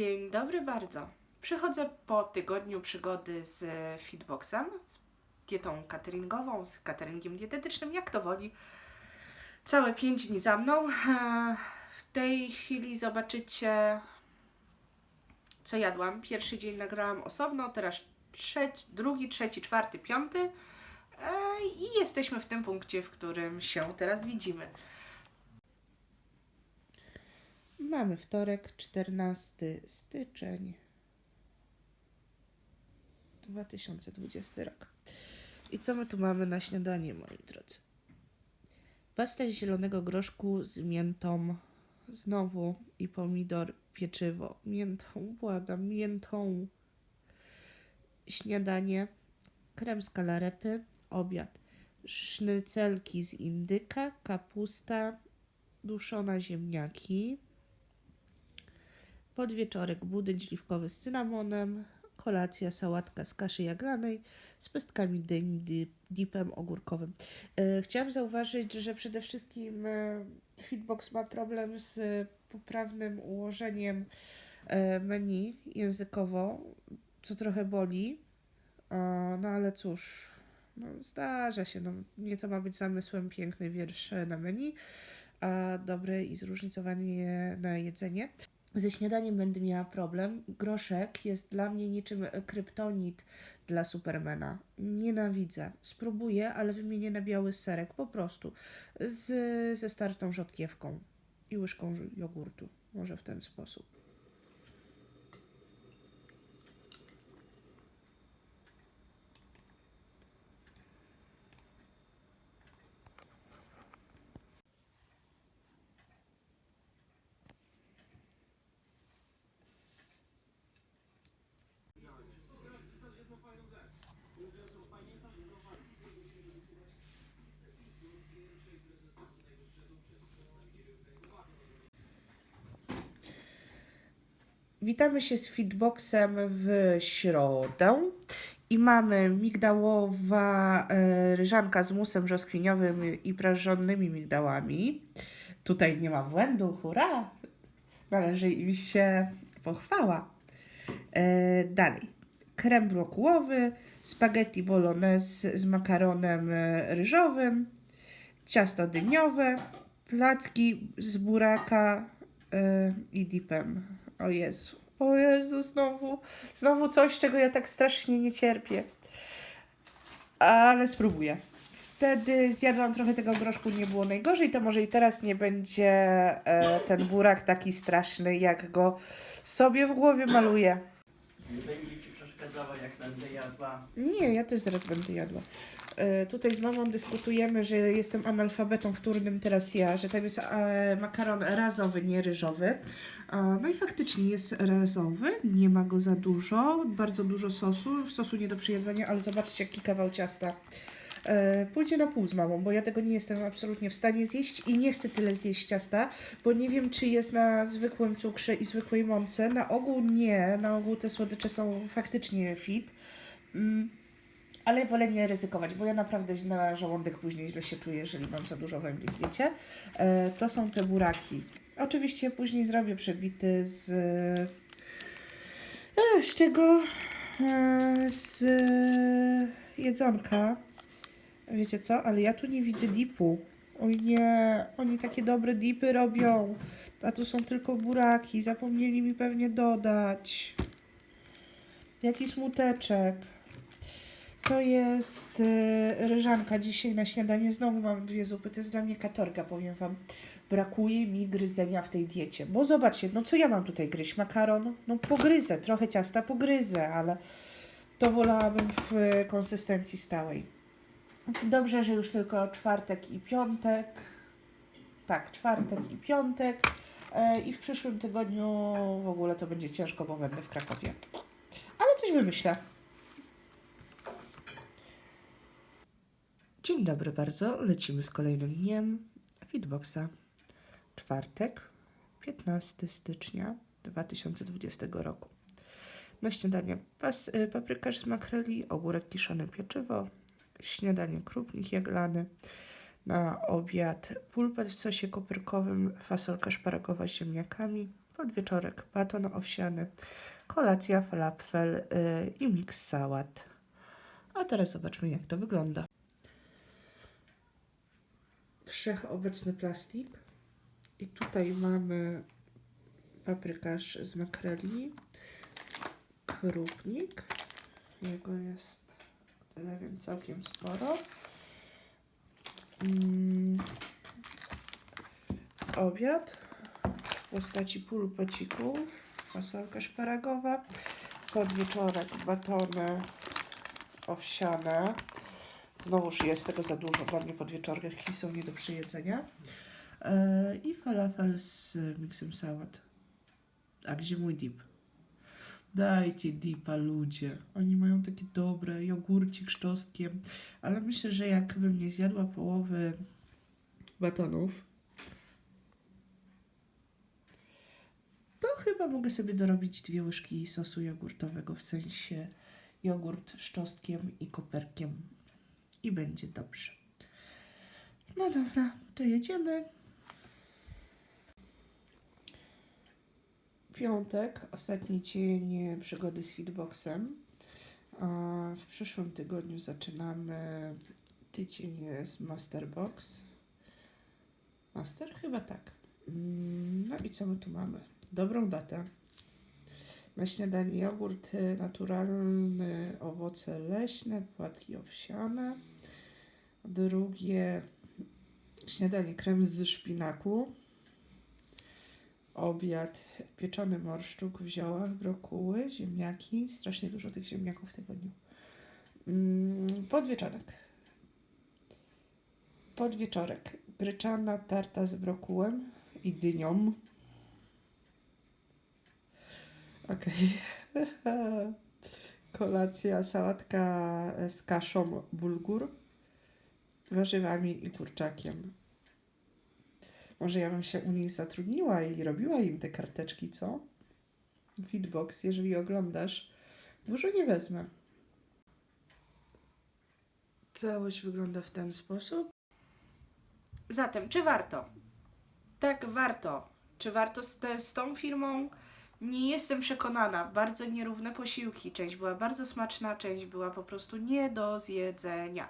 Dzień dobry bardzo. Przychodzę po tygodniu przygody z Fitboxem, z dietą cateringową, z cateringiem dietetycznym, jak to woli. Całe pięć dni za mną. E, W tej chwili zobaczycie, co jadłam. Pierwszy dzień nagrałam osobno, teraz trzeci, drugi, trzeci, czwarty, piąty. E, I jesteśmy w tym punkcie, w którym się teraz widzimy. Mamy wtorek, 14 styczeń 2020 rok. I co my tu mamy na śniadanie, moi drodzy? Pasta z zielonego groszku z miętą, znowu i pomidor, pieczywo. Miętą, błagam, miętą. Śniadanie, krem z kalarepy, obiad. Sznycelki z indyka, kapusta, duszona ziemniaki, Podwieczorek budyń śliwkowy z cynamonem, kolacja sałatka z kaszy jaglanej z pestkami dyni, dip, dipem ogórkowym. E, chciałam zauważyć, że przede wszystkim e, ma problem z poprawnym ułożeniem e, menu językowo, co trochę boli. O, no ale cóż, no, zdarza się. No, nie to ma być zamysłem piękny wiersz na menu, a dobre i zróżnicowanie na jedzenie. Ze śniadaniem będę miała problem. Groszek jest dla mnie niczym kryptonit dla Supermana. Nienawidzę. Spróbuję, ale wymienię na biały serek po prostu. Z, ze startą rzodkiewką i łyżką jogurtu. Może w ten sposób. Witamy się z Fitboxem w środę i mamy migdałowa e, ryżanka z musem brzoskwiniowym i prażonymi migdałami. Tutaj nie ma błędu, hurra! Należy im się pochwała. E, dalej. Krem brokułowy, spaghetti bolognese z makaronem ryżowym, ciasto dyniowe, placki z buraka e, i dipem. O Jezu, o Jezu, znowu, znowu coś, czego ja tak strasznie nie cierpię. Ale spróbuję. Wtedy zjadłam trochę tego groszku, nie było najgorzej, to może i teraz nie będzie e, ten burak taki straszny, jak go sobie w głowie maluję. Nie będzie ci przeszkadzała, jak będę jadła. Nie, ja też zaraz będę jadła. E, tutaj z mamą dyskutujemy, że jestem analfabetą wtórnym teraz ja, że tam jest e, makaron razowy, nie ryżowy. E, no i faktycznie jest razowy, nie ma go za dużo, bardzo dużo sosu, sosu nie do przyjedzenia, ale zobaczcie jaki kawał ciasta. Pójdzie na pół z mamą, bo ja tego nie jestem absolutnie w stanie zjeść i nie chcę tyle zjeść ciasta, bo nie wiem, czy jest na zwykłym cukrze i zwykłej mące. Na ogół nie, na ogół te słodycze są faktycznie fit. Ale wolę nie ryzykować, bo ja naprawdę na żołądek później źle się czuję, jeżeli mam za dużo węgli w diecie. E, to są te buraki. Oczywiście później zrobię przebity z... E, z czego? E, z jedzonka. Wiecie co? Ale ja tu nie widzę dipu. Oj nie, oni takie dobre dipy robią. A tu są tylko buraki. Zapomnieli mi pewnie dodać. Jaki smuteczek. To jest y, ryżanka dzisiaj na śniadanie. Znowu mam dwie zupy. To jest dla mnie katorga, powiem Wam. Brakuje mi gryzenia w tej diecie. Bo zobaczcie, no co ja mam tutaj gryźć? Makaron? No pogryzę, trochę ciasta pogryzę, ale to wolałabym w konsystencji stałej. Dobrze, że już tylko czwartek i piątek. Tak, czwartek i piątek. E, I w przyszłym tygodniu w ogóle to będzie ciężko, bo będę w Krakowie. Ale coś wymyślę. Dzień dobry bardzo. Lecimy z kolejnym dniem Fitboxa. Czwartek, 15 stycznia 2020 roku. Na śniadanie pas, y, paprykarz z makreli, ogórek kiszony, pieczywo, śniadanie krupnik jaglany, na obiad pulpet w sosie koperkowym, fasolka szparagowa z ziemniakami, podwieczorek baton owsiany, kolacja falafel y, i miks sałat. A teraz zobaczmy, jak to wygląda. Wszechobecny plastik. I tutaj mamy paprykarz z makreli, krupnik. Jego jest tyle, więc całkiem sporo. Mm, obiad w postaci pulpecików, fasolka szparagowa, podwieczorek batony owsiane. Znowuż jest tego za dużo dla mnie podwieczorki są nie do przyjedzenia. E, I falafel z miksem sałat. A gdzie mój dip? Dajcie dipa ludzie. Oni mają takie dobre, jogurcik z czosnkiem. Ale myślę, że jakbym nie zjadła połowy batonów, to chyba mogę sobie dorobić dwie łyżki sosu jogurtowego, w sensie jogurt z czosnkiem i koperkiem. I będzie dobrze. No dobra, to jedziemy. Piątek, ostatni dzień przygody z Feedboxem. A W przyszłym tygodniu zaczynamy tydzień z Masterbox. Master? Chyba tak. Mm, No i co my tu mamy? Dobrą datę. Na śniadanie jogurt naturalny, owoce leśne, płatki owsiane. Drugie śniadanie krem z szpinaku. Obiad pieczony morszczuk w ziołach, brokuły, ziemniaki. Strasznie dużo tych ziemniaków w tygodniu. Mm, Podwieczorek. Podwieczorek. Gryczana tarta z brokułem i dynią. Okej. Kolacja, sałatka z kaszą bulgur, warzywami i kurczakiem. Może ja bym się u nich zatrudniła i robiła im te karteczki, co? Feedbox, jeżeli oglądasz, dużo nie wezmę. Całość wygląda w ten sposób. Zatem, czy warto? Tak, warto. Czy warto z, te, z tą firmą? Nie jestem przekonana. Bardzo nierówne posiłki. Część była bardzo smaczna, część była po prostu nie do zjedzenia.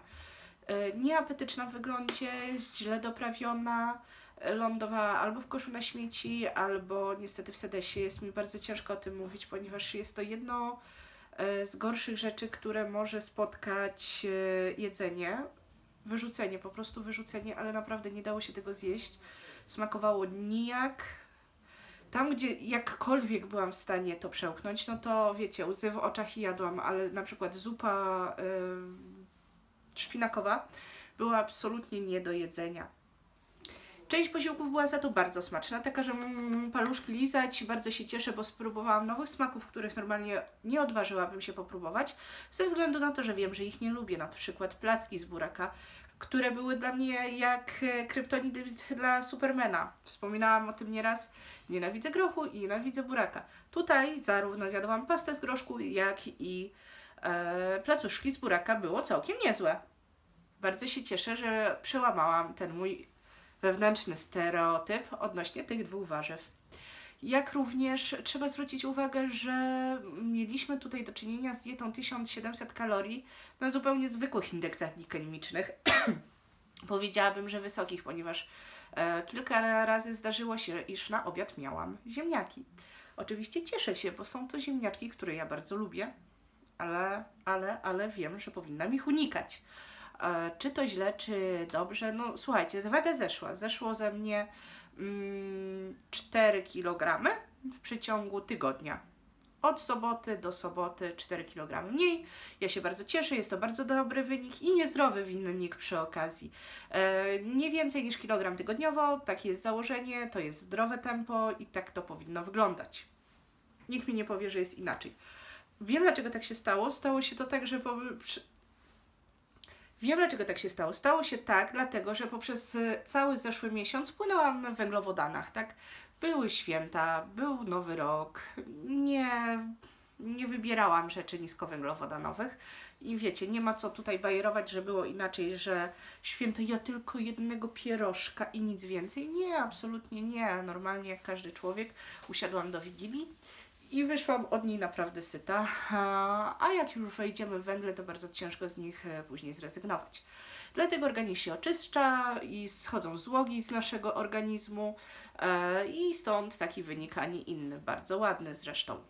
E, Nieapetyczna w wyglądzie, źle doprawiona, e, lądowała albo w koszu na śmieci, albo niestety w sedesie. Jest mi bardzo ciężko o tym mówić, ponieważ jest to jedno e, z gorszych rzeczy, które może spotkać jedzenie. Wyrzucenie, po prostu wyrzucenie, ale naprawdę nie dało się tego zjeść. Smakowało nijak. Tam, gdzie jakkolwiek byłam w stanie to przełknąć, no to wiecie, łzy w oczach i jadłam, ale na przykład zupa y, szpinakowa była absolutnie nie do jedzenia. Część posiłków była za to bardzo smaczna, taka, że mm, paluszki lizać. Bardzo się cieszę, bo spróbowałam nowych smaków, których normalnie nie odważyłabym się popróbować, ze względu na to, że wiem, że ich nie lubię. Na przykład placki z buraka, które były dla mnie jak e, kryptonidy dla Supermana. Wspominałam o tym nieraz. Nienawidzę grochu i nienawidzę buraka. Tutaj zarówno zjadłam pastę z groszku, jak i placuszki z buraka było całkiem niezłe. Bardzo się cieszę, że przełamałam ten mój wewnętrzny stereotyp odnośnie tych dwóch warzyw. Jak również trzeba zwrócić uwagę, że mieliśmy tutaj do czynienia z dietą 1700 kalorii na zupełnie zwykłych indeksach glikemicznych. Powiedziałabym, że wysokich, ponieważ e, kilka razy zdarzyło się, iż na obiad miałam ziemniaki. Oczywiście cieszę się, bo są to ziemniaczki, które ja bardzo lubię, ale, ale, ale wiem, że powinnam ich unikać. E, czy to źle, czy dobrze? No słuchajcie, waga zeszła. Zeszło ze mnie mm, 4 kg w przeciągu tygodnia. Od soboty do soboty 4 kg mniej. Ja się bardzo cieszę, jest to bardzo dobry wynik i niezdrowy wynik przy okazji. E, nie więcej niż kilogram tygodniowo, takie jest założenie, to jest zdrowe tempo i tak to powinno wyglądać. Nikt mi nie powie, że jest inaczej. Wiem, dlaczego tak się stało. Stało się to tak, że po, Wiem, dlaczego tak się stało. Stało się tak, dlatego, że poprzez e, cały zeszły miesiąc płynęłam w węglowodanach, tak? Były święta, był nowy rok, nie, Nie wybierałam rzeczy niskowęglowodanowych i wiecie, nie ma co tutaj bajerować, że było inaczej, że święto ja tylko jednego pierożka i nic więcej. Nie, absolutnie nie. Normalnie jak każdy człowiek usiadłam do Wigilii i wyszłam od niej naprawdę syta. A jak już wejdziemy w węgle, to bardzo ciężko z nich e, później zrezygnować. Dlatego organizm się oczyszcza i schodzą złogi z naszego organizmu e, i stąd taki wynik, a nie inny. Bardzo ładny zresztą.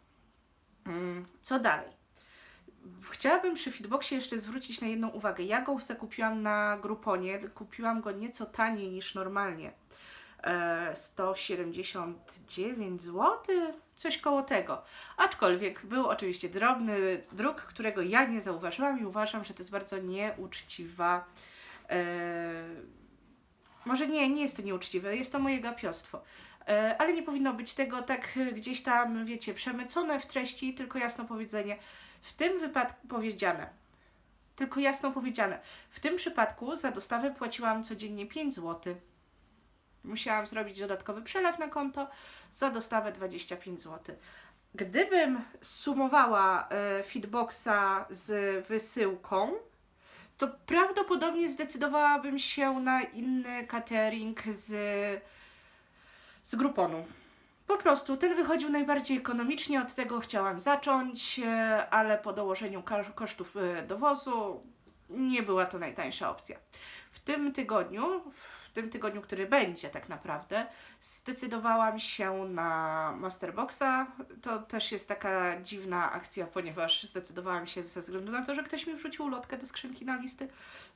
Mm, Co dalej? Chciałabym przy Fitboxie jeszcze zwrócić na jedną uwagę. Ja go kupiłam na Gruponie, kupiłam go nieco taniej niż normalnie. E, 179 zł, coś koło tego. Aczkolwiek był oczywiście drobny druk, którego ja nie zauważyłam i uważam, że to jest bardzo nieuczciwa. E, może nie, nie jest to nieuczciwe, jest to moje gapiostwo. E, ale nie powinno być tego tak e, gdzieś tam, wiecie, przemycone w treści, tylko jasno powiedzenie. W tym wypadku powiedziane. Tylko jasno powiedziane. W tym przypadku za dostawę płaciłam codziennie 5 zł. Musiałam zrobić dodatkowy przelew na konto za dostawę 25 zł. Gdybym sumowała e, Fitboxa z wysyłką, to prawdopodobnie zdecydowałabym się na inny catering z, z Grouponu. Po prostu ten wychodził najbardziej ekonomicznie, od tego chciałam zacząć, e, ale po dołożeniu kosztów e, dowozu nie była to najtańsza opcja. W tym tygodniu, w tym tygodniu, który będzie tak naprawdę, zdecydowałam się na Masterboxa. To też jest taka dziwna akcja, ponieważ zdecydowałam się ze względu na to, że ktoś mi wrzucił ulotkę do skrzynki na listy.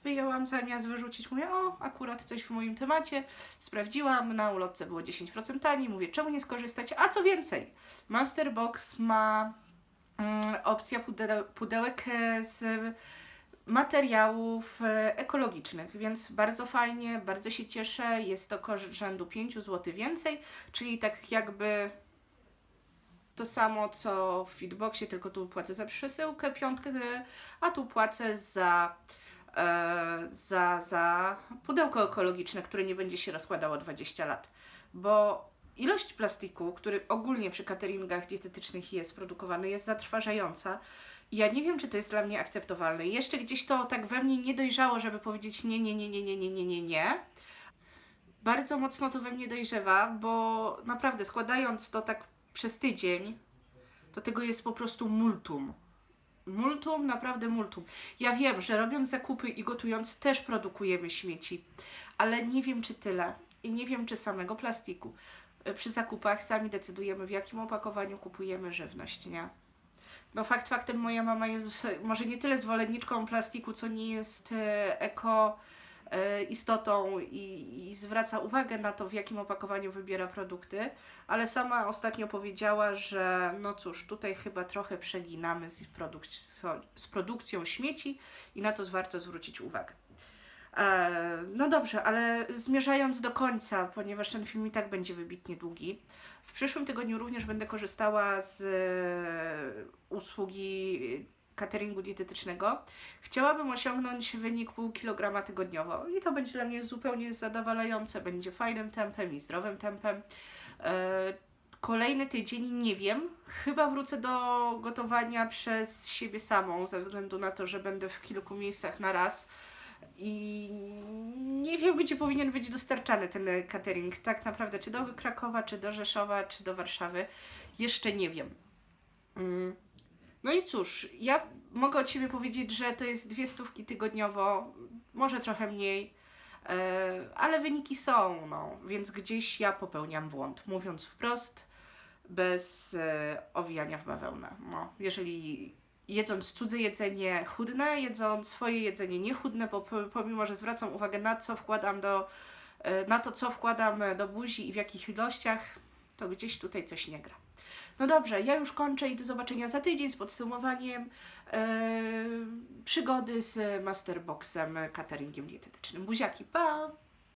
Wyjęłam zamiast wyrzucić, mówię, o, akurat coś w moim temacie. Sprawdziłam, na ulotce było 10% taniej, mówię, czemu nie skorzystać? A co więcej, Masterbox ma mm, opcja pudeł, pudełek e, z materiałów e, ekologicznych, więc bardzo fajnie, bardzo się cieszę. Jest to koszt rzędu 5 zł więcej, czyli tak jakby to samo co w Feedboxie, tylko tu płacę za przesyłkę piątkę, a tu płacę za, e, za, za pudełko ekologiczne, które nie będzie się rozkładało 20 lat. Bo ilość plastiku, który ogólnie przy cateringach dietetycznych jest produkowany, jest zatrważająca. Ja nie wiem, czy to jest dla mnie akceptowalne. Jeszcze gdzieś to tak we mnie nie dojrzało, żeby powiedzieć nie, nie, nie, nie, nie, nie, nie, nie, nie. Bardzo mocno to we mnie dojrzewa, bo naprawdę składając to tak przez tydzień, to tego jest po prostu multum. Multum, naprawdę multum. Ja wiem, że robiąc zakupy i gotując też produkujemy śmieci, ale nie wiem, czy tyle. I nie wiem, czy samego plastiku. Przy zakupach sami decydujemy, w jakim opakowaniu kupujemy żywność, nie? No fakt faktem moja mama jest może nie tyle zwolenniczką plastiku, co nie jest e, eko e, istotą i, i zwraca uwagę na to, w jakim opakowaniu wybiera produkty, ale sama ostatnio powiedziała, że no cóż, tutaj chyba trochę przeginamy z, produkc- z produkcją śmieci i na to warto zwrócić uwagę. E, No dobrze, ale zmierzając do końca, ponieważ ten film i tak będzie wybitnie długi, w przyszłym tygodniu również będę korzystała z e, usługi cateringu dietetycznego. Chciałabym osiągnąć wynik pół kilograma tygodniowo i to będzie dla mnie zupełnie zadowalające. Będzie fajnym tempem i zdrowym tempem. E, Kolejny tydzień nie wiem. Chyba wrócę do gotowania przez siebie samą, ze względu na to, że będę w kilku miejscach na raz. I nie wiem, gdzie powinien być dostarczany ten catering. Tak naprawdę, czy do Krakowa, czy do Rzeszowa, czy do Warszawy. Jeszcze nie wiem. Mm. No i cóż, ja mogę od Ciebie powiedzieć, że to jest dwie stówki tygodniowo, może trochę mniej, e, ale wyniki są, no, więc gdzieś ja popełniam błąd, mówiąc wprost, bez e, owijania w bawełnę. No, jeżeli jedząc cudze jedzenie chudne, jedząc swoje jedzenie niechudne, bo po- pomimo, że zwracam uwagę na co wkładam do, e, na to, co wkładam do buzi i w jakich ilościach, to gdzieś tutaj coś nie gra. No dobrze, ja już kończę i do zobaczenia za tydzień z podsumowaniem e, przygody z Masterboxem, cateringiem dietetycznym. Buziaki, pa!